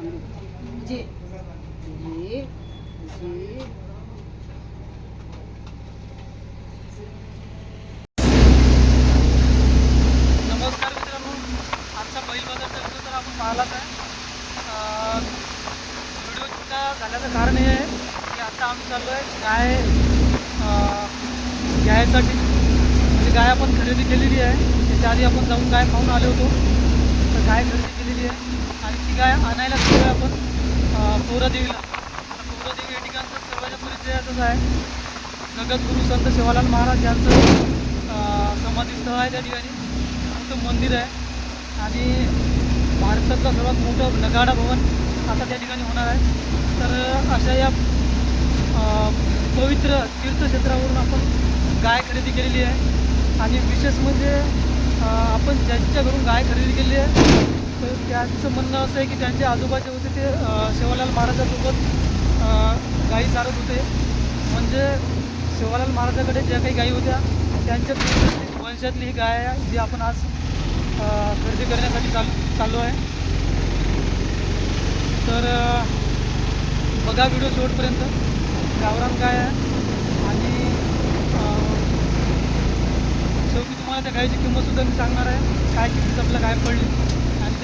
जे जे जे नमस्कार मित्रांनो आजचा बैल बाजारचा व्हिडिओ तर आपण पाहिलाच आहे व्हिडिओ झाल्याचं कारण हे आहे की आता आम्ही चाललो आहे गाय अं, घ्यायसाठी म्हणजे गाय आपण खरेदी केलेली आहे त्याच्या आधी आपण जाऊन गाय खाऊन आलो होतो तर गाय खरेदी केलेली आहे आणि ती गाय आणायला गेलो आहे आपण पौरादेवीला. आता पोरादेवी या ठिकाणचं सर्वांच्या परिचयाचंच आहे. जगद्गुरू संत सेवालाल महाराज यांचं समाधीस्थळ आहे त्या ठिकाणी. मोठं मंदिर आहे. आणि भारतातलं सर्वात मोठं नगाडा भवन आता त्या ठिकाणी होणार आहे. तर अशा या पवित्र तीर्थक्षेत्रावरून आपण गाय खरेदी केलेली आहे. आणि विशेष म्हणजे आपण ज्यांच्या घरून गाय खरेदी केली आहे तर त्यांचं म्हणणं असं आहे की त्यांचे आजोबा जे होते ते शिवालाल सेवालाल महाराजासोबत गाई चारत होते. म्हणजे सेवालाल महाराजाकडे ज्या काही गायी होत्या त्यांच्या वंशातली ही गाय आहे जी आपण आज खरेदी करण्यासाठी चाल चाललो आहे. तर बघा व्हिडिओ शेवटपर्यंत. गावरान गाय आहे. आणि शेवटी तुम्हाला त्या गायीची किंमतसुद्धा मी सांगणार आहे. काय किंमत आपल्याला गाय पडली.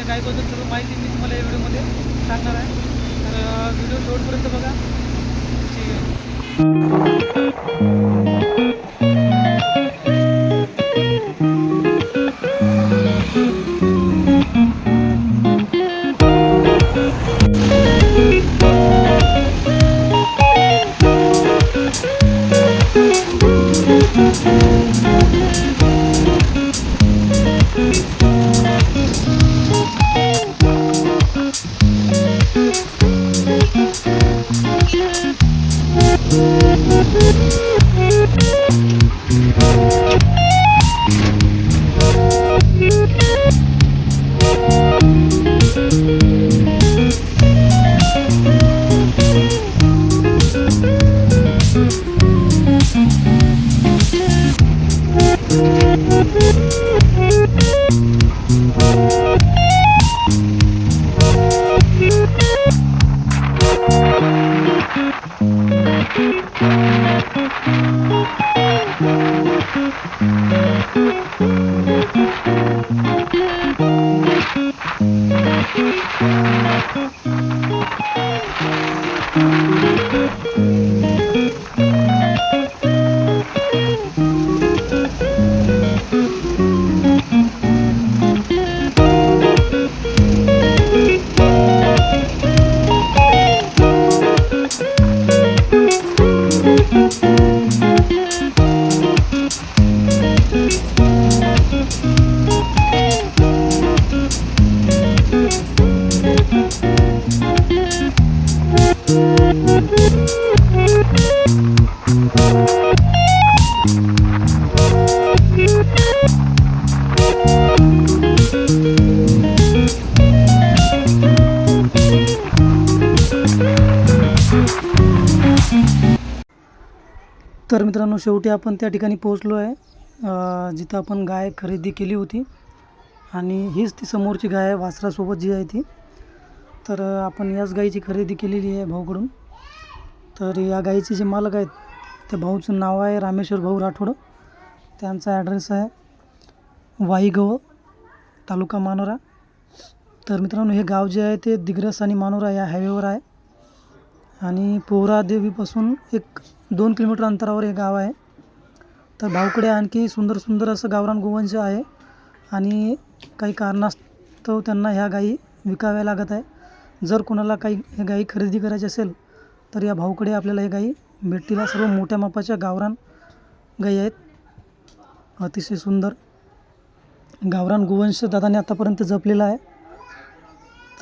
गायीबद्दल सर्व माहिती मी तुम्हाला या व्हिडिओमध्ये सांगणार आहे. तर व्हिडिओ शेवटपर्यंत बघा. ठीक आहे. Thank you. तर मित्रांनो शेवटी आपण त्या ठिकाणी पोहोचलो आहे जिथं आपण गाय खरेदी केली होती. आणि हीच ती समोरची गाय आहे वासरासोबत जी आहे ती. तर आपण याच गायीची खरेदी केलेली आहे भाऊकडून. तर या गायीचे जे मालक आहेत त्या भाऊचं नाव आहे रामेश्वर भाऊ राठोड. त्यांचा ॲड्रेस आहे वाईगव तालुका मानोरा. तर मित्रांनो हे गाव जे आहे ते दिग्रस आणि मानोरा या हायवेवर आहे. आणि पोहरादेवीपासून एक दोन किलोमीटर अंतरावर हे गाव आहे. तर भाऊकडे आणखी सुंदर सुंदर असं गावरान गोवंश आहे. आणि काही कारणास्तव त्यांना ह्या गायी विकाव्या लागत आहे. जर कोणाला काही हे गायी खरेदी करायची असेल तर या भाऊकडे आपल्याला हे गायी भेटतील. सर्व मोठ्या मापाच्या गावरान गायी आहेत. अतिशय सुंदर गावरान गोवंश दादाने आतापर्यंत जपलेला आहे.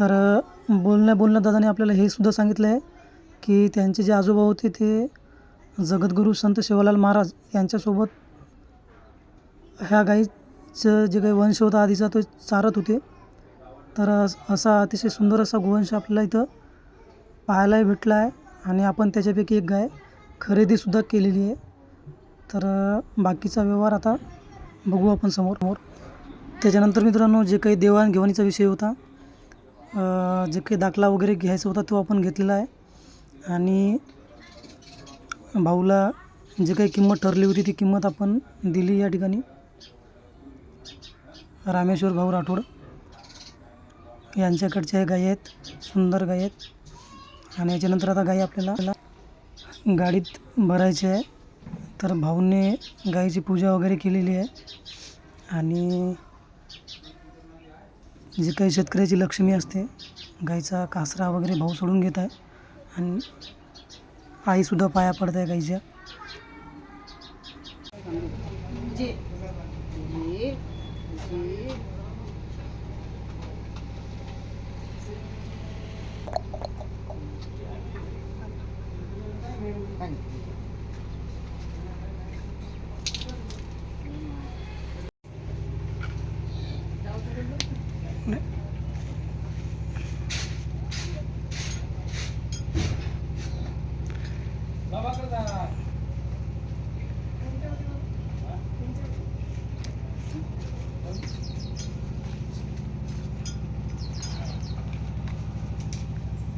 तर बोलण्या बोलण्या दादाने आपल्याला हे सुद्धा सांगितलं आहे. की त्यांचे जे आजोबा होते ते जगद्गुरू संत शिवालाल महाराज यांच्यासोबत ह्या गाईचं जे काही वंश होता आधीचा तो चारत होते. तर असा अतिशय सुंदर असा गोवंश आपल्याला इथं पाहायलाही भेटला आहे आणि आपण त्याच्यापैकी एक गाय खरेदीसुद्धा केलेली आहे. तर बाकीचा व्यवहार आता बघू आपण समोर. समोर त्याच्यानंतर मित्रांनो जे काही देवाणघेवाणीचा विषय होता जे काही दाखला वगैरे घ्यायचा होता तो आपण घेतलेला आहे. आणि भाऊला जे काही किंमत ठरली होती ती किंमत आपण दिली या ठिकाणी. रामेश्वर भाऊ राठोड यांच्याकडच्या गायी आहेत सुंदर गायी आहेत. आणि याच्यानंतर आता गाई आपल्याला गाडीत भरायची आहे. तर भाऊने गाईची पूजा वगैरे केलेली आहे. आणि जी काही शेतकऱ्याची लक्ष्मी असते गाईचा कासरा वगैरे भाऊ सोडून घेत आहे. आणि आईसुद्धा पाया पडत आहे गाईच्या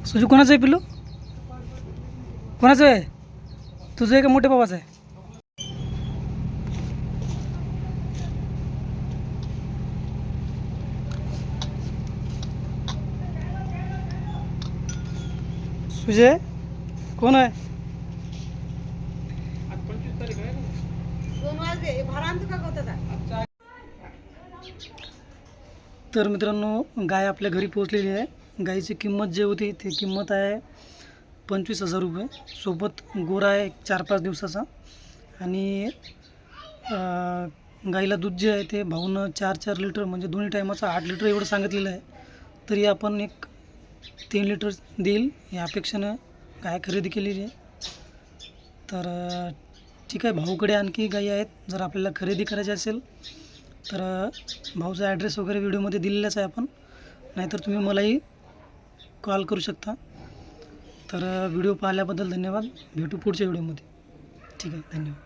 सुजू कोणाचं आहे पिल्लू? कोणाचं आहे? तुझं आहे का मोठ्या बाबाचं आहे? सुजय कोण आहे? तर मित्रांनो गाय आपल्या घरी पोहोचलेली आहे. गाईची किंमत जी होती ती किंमत आहे पंचवीस हजार रुपये. सोबत गोरा आहे एक चार पाच दिवसाचा. आणि गाईला दूध जे आहे ते भाऊनं चार चार लिटर म्हणजे दोन्ही टायमाचं आठ लिटर एवढं सांगितलेलं आहे. तरी आपण एक तीन लिटर देईल या अपेक्षेनं गाय खरेदी केलेली आहे. तर ठीक आहे भाऊकडे आणखी गाई आहेत. जर आपल्याला खरेदी करायची असेल तर भाऊचा ॲड्रेस वगैरे व्हिडिओमध्ये दिलेलाच आहे आपण. नाहीतर तुम्ही मलाही कॉल करू शकता. तर व्हिडिओ पाहिल्याबद्दल धन्यवाद. भेटू पुढच्या व्हिडिओमध्ये ठीक आहे धन्यवाद.